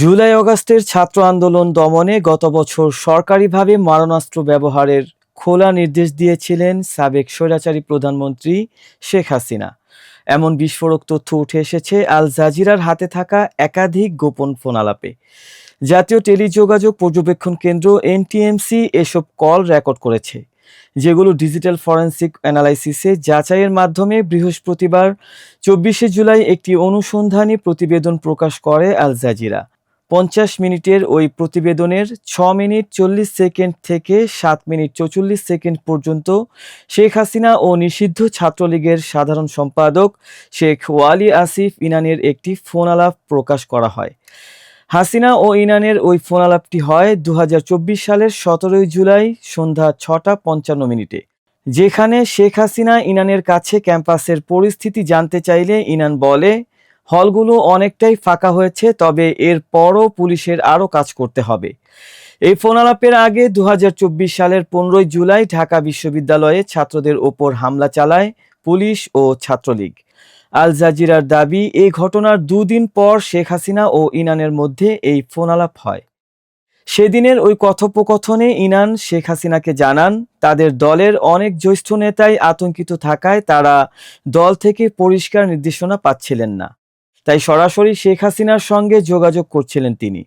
জুলাই অগাস্টের ছাত্র আন্দোলন দমনে গত বছর সরকারিভাবে মারণাস্ত্র ব্যবহারের খোলা নির্দেশ দিয়েছিলেন সাবেক স্বৈরাচারী প্রধানমন্ত্রী শেখ হাসিনা। এমন বিস্ফোরক তথ্য উঠে এসেছে আল জাজিরার হাতে থাকা একাধিক গোপন ফোনালাপে। জাতীয় টেলিযোগাযোগ পর্যবেক্ষণ কেন্দ্র এনটিএমসি এসব কল রেকর্ড করেছে, যেগুলো ডিজিটাল ফরেন্সিক অ্যানালাইসিসে যাচাইয়ের মাধ্যমে বৃহস্পতিবার চব্বিশে জুলাই একটি অনুসন্ধানী প্রতিবেদন প্রকাশ করে আল জাজিরা। পঞ্চাশ মিনিটের ওই প্রতিবেদনের ছ মিনিট চল্লিশ সেকেন্ড থেকে সাত মিনিট চৌচল্লিশ সেকেন্ড পর্যন্ত শেখ হাসিনা ও নিষিদ্ধ ছাত্রলীগের সাধারণ সম্পাদক শেখ ওয়ালি আসিফ ইনানের একটি ফোনালাপ প্রকাশ করা হয়। হাসিনা ও ইনানের ওই ফোনালাপটি হয় দু হাজার চব্বিশ সালের সতেরোই জুলাই সন্ধ্যা ছটা পঞ্চান্ন মিনিটে। যেখানে শেখ হাসিনা ইনানের কাছে ক্যাম্পাসের পরিস্থিতি জানতে চাইলে ইনান বলে হলগুলো অনেকটাই ফাঁকা হয়েছে, তবে এর পরও পুলিশের আরও কাজ করতে হবে। এই ফোনালাপের আগে দু হাজার চব্বিশ সালের পনেরোই জুলাই ঢাকা বিশ্ববিদ্যালয়ে ছাত্রদের ওপর হামলা চালায় পুলিশ ও ছাত্রলীগ। আল জাজিরার দাবি এই ঘটনার দুদিন পর শেখ হাসিনা ও ইনানের মধ্যে এই ফোনালাপ হয়। সেদিনের ওই কথোপকথনে ইনান, শেখ হাসিনাকে জানান, তাদের দলের অনেক জ্যেষ্ঠ নেতাই আতঙ্কিত থাকায় তারা দল থেকে পরিষ্কার নির্দেশনা পাচ্ছিলেন না। তাই সরাসরি শেখ হাসিনার সঙ্গে যোগাযোগ করছিলেন তিনি।